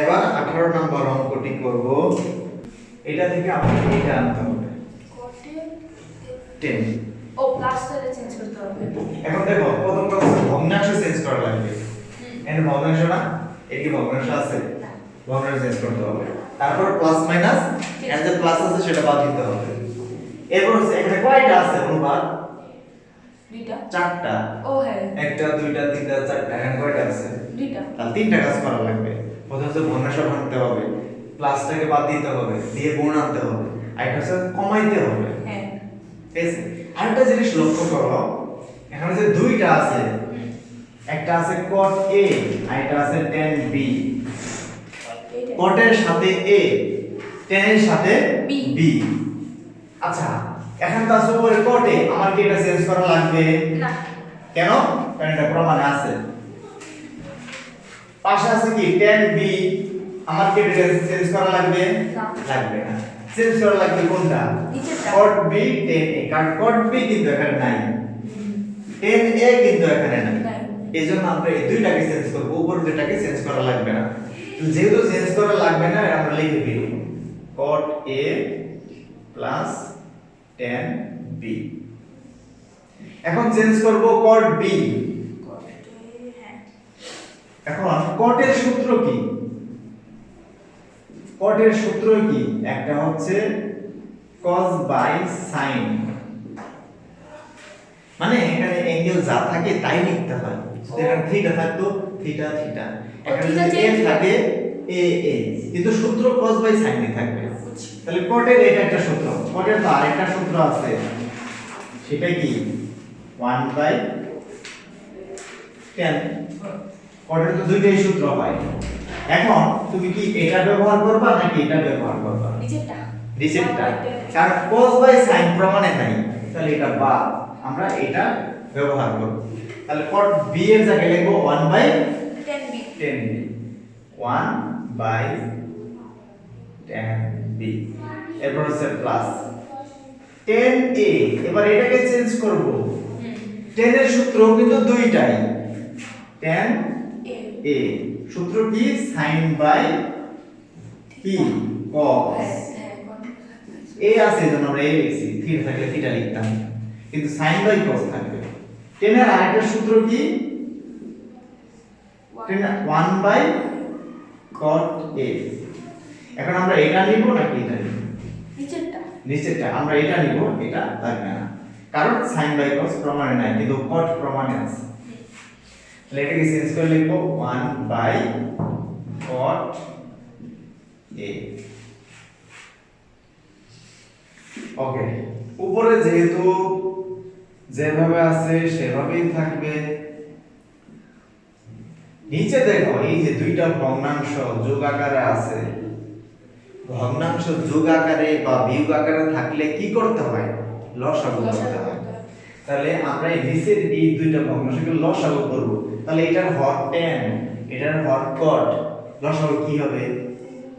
এবার আঠারো নম্বর অঙ্কটি করব। এটা থেকে আমাকে এটা আনতে হবে। টেন ও প্লাসটারে চেঞ্জ করতে হবে। এখন দেখো প্রথম কথা ভগ্নাংশ চেঞ্জ করা লাগবে। এখানে ভগ্নাংশ না এর কি ভগ্নাংশ আছে। ভগ্নাংশ চেঞ্জ করতে হবে। তারপর প্লাস মাইনাস এর যে প্লাস আছে সেটা বাদ দিতে হবে। এরপর হচ্ছে এখানে কয়টা আছে অনুপাত দুইটা। চারটা। ও হ্যাঁ। একটা দুইটা তিনটা চারটা এখানে কয়টা আছে? দুইটা। তাহলে তিনটা কাজ করা লাগবে। প্রথম হচ্ছে ভগ্নাংশ ভাঙতে হবে প্লাসটাকে বাদ দিতে হবে দিয়ে গুণ আনতে হবে আর একটা হচ্ছে কমাইতে হবে। হ্যাঁ। ঠিক আছে? আরেকটা জিনিস লক্ষ্য করো এখানে যে দুইটা আছে একটা আছে cot a আর একটা আছে tan b cot এর সাথে a tan এর সাথে B। b আচ্ছা এখন তো আছে উপরে cot a আমার কি এটা চেঞ্জ করা লাগবে? না কেন? কারণ এটা প্রমাণে আছে। পাশে আছে কি? Tan b. আমার কি এটা চেঞ্জ করা লাগবে? লাগবে না। চেঞ্জ করা লাগবে কোনটা? cot b tan a কারণ cot b কিন্তু এখানে নাই। Tan a কিন্তু এখানে নাই। নাই। এই জন্য আমরা এই দুইটাকে চেঞ্জ করব। উপর দুইটাকে চেঞ্জ করা লাগবে না। যেহেতু চেঞ্জ করা লাগবে না আমরা লিখে দিই। Cot a plus tan b এখন চেঞ্জ করব cot b এখন কটের সূত্র কি? কটের সূত্র কি? একটা হচ্ছে cos বাই sin মানে এখানে অ্যাঙ্গেল যা থাকে তাই লিখতে হয়। এখানে থিটা থাকতো থিটা থিটা এখানে যদি a থাকে a a কিন্তু সূত্র cos বাই sin এ থাকবে। তাহলে এর এটা একটা সূত্র। কটের তো আরেকটা সূত্র আছে। সেটা কি? 1 বাই 10 কটের তো দুইটাই সূত্র হয় এখন তুমি কি এটা ব্যবহার করবা নাকি এটা ব্যবহার করবা? One by কারণ cos বাই sin প্রমাণে নাই। তাহলে এটা বাদ। আমরা এটা ব্যবহার করব। তাহলে cot b এর জায়গায় লিখব 1 by 10 B 10 b 1 by 10 b এরপর হচ্ছে প্লাস 10 a এবার এটাকে চেঞ্জ করব। 10 এর সূত্র কিন্তু দুইটাই। 10 এ এ সূত্র কি সাইন বাই কি cos. হ্যাঁ কোন- এ আছে এজন্য আমরা এ লিখছি। থিটা থাকলে থিটা লিখতাম। কিন্তু সাইন বাই cos থাকবে। টেনের আরেকটা সূত্র কি? 1 বাই cot a এখন আমরা এটা নিব নাকি এটা নিব নিচেরটা। নিচেরটা। আমরা এটা নিব এটা থাকবে না। কারণ সাইন বাই cos প্রমাণে নাই কিন্তু cot প্রমাণে আছে। তাহলে এটাকে চেঞ্জ করে লিখব 1 বাই cot a. ওকে উপরে যেহেতু যেভাবে আছে, সেভাবেই থাকবে। নিচে দেখো, এই যে দুইটা ভগ্নাংশ যোগ আকারে আছে। ভগ্নাংশ যোগ আকারে বা বিয়োগ আকারে থাকলে কি করতে হয়? লসাগু করতে হয়। তাহলে আমরা এই নিচের এই দুইটা ভগ্নাংশকে লসাগু করব। তাহলে এটার হর 10 এটার হর কট লসাগু কি হবে?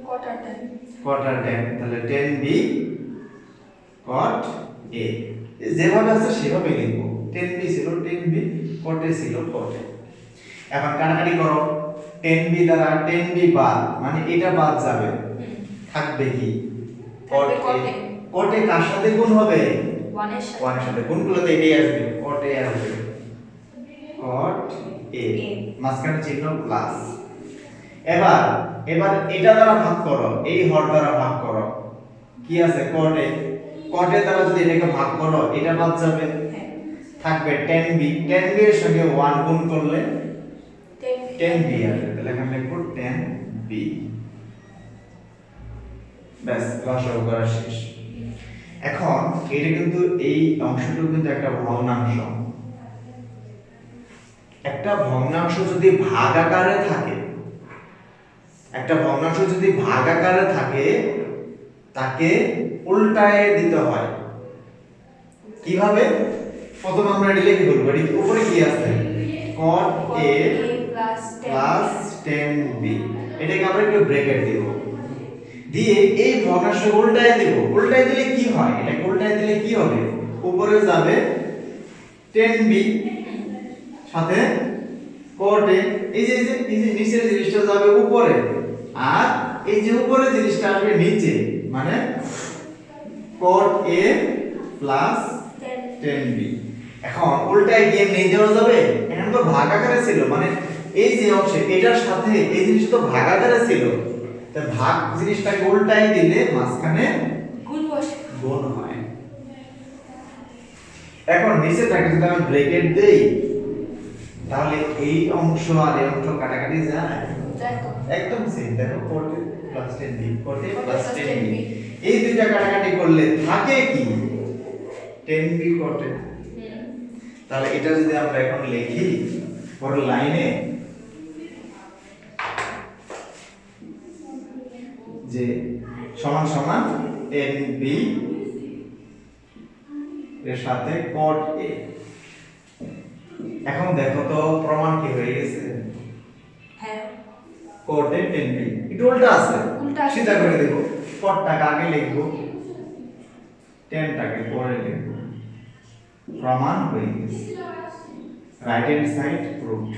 কটার টাইম কট আর 10 তাহলে 10 বি কট এ যেভাবে আছে সেভাবে লিখব। 10 বি ছিল 10 বি কট এ ছিল কট এ এখন কাটাকাটি করো। 10 বি দ্বারা 10 বি বাদ মানে এটা বাদ যাবে। থাকবে কি? কট cot এ A। কট এ কার সাথে গুণ হবে? ওয়ানের সাথে ওয়ানের সাথে কোনগুলোতে এটাই আসবে এ আসবে কট এ। মাঝখানে চিহ্ন প্লাস এবার এবার এটা দ্বারা ভাগ করো এই হর দ্বারা ভাগ করো কি আছে কট কট দ্বারা যদি এটাকে ভাগ করো এটা বাদ যাবে থাকবে 10 বি 10 বি এর সঙ্গে 1 গুণ করলে 10 10 বি আসবে তাহলে এখানে লিখব 10 বি ব্যাস লসাগু করা শেষ এখন এটা কিন্তু এই অংশটুকু কিন্তু একটা ভগ্নাংশ। একটা ভগ্নাংশ যদি ভাগ আকারে থাকে একটা ভগ্নাংশ যদি ভাগ আকারে থাকে তাকে উল্টায় দিতে হয়। কীভাবে? প্রথম আমরা এটা লিখে বলব এর উপরে কি আছে? cot a plus 10 plus 10b এটাকে আমরা একটু ব্র্যাকেট দেব। দিয়ে এই ভগ্নাংশ উল্টায় দেব। উল্টায় দিলে কি হয়? এটা উল্টায় দিলে কি হবে? উপরে যাবে 10b সাথে cot a, এই যে এই যে নিচের জিনিসটা যাবে উপরে। আর এই যে উপরে জিনিসটা আসবে নিচে মানে cot A plus ten ten B এখন উল্টায় গিয়ে নিয়ে যাওয়া যাবে? এখানে তো ভাগ আকারে ছিল মানে এই যে অংশ, এটার সাথে এই জিনিস তো ভাগ আকারে ছিল। তা ভাগ জিনিসটাকে উল্টায় দিলে মাঝখানে গুণ বসে। গুণ হয়। এখন নিচে থাকে যদি আমি ব্রেকেট দেই তাহলে এই অংশ আর এই অংশ কাটাকাটি যায়। দেখো একদম সেম দেখো কোটে plus ten B A plus ten B এই দুইটা কাটাকাটি করলে থাকে কি? টেন বি হুম। তাহলে এটা যদি আমরা এখন লিখি পর লাইনে যে সমান সমান টেন বি এর সাথে কট এ এখন দেখো তো প্রমাণ কি হয়ে গেছে? কোটে টেন বি একটু উল্টা আছে। সিধা করে দেবো কটটাকে আগে লিখব টেনটাকে পরে লিখব। প্রমাণ হয়ে গেছে। Right hand side proved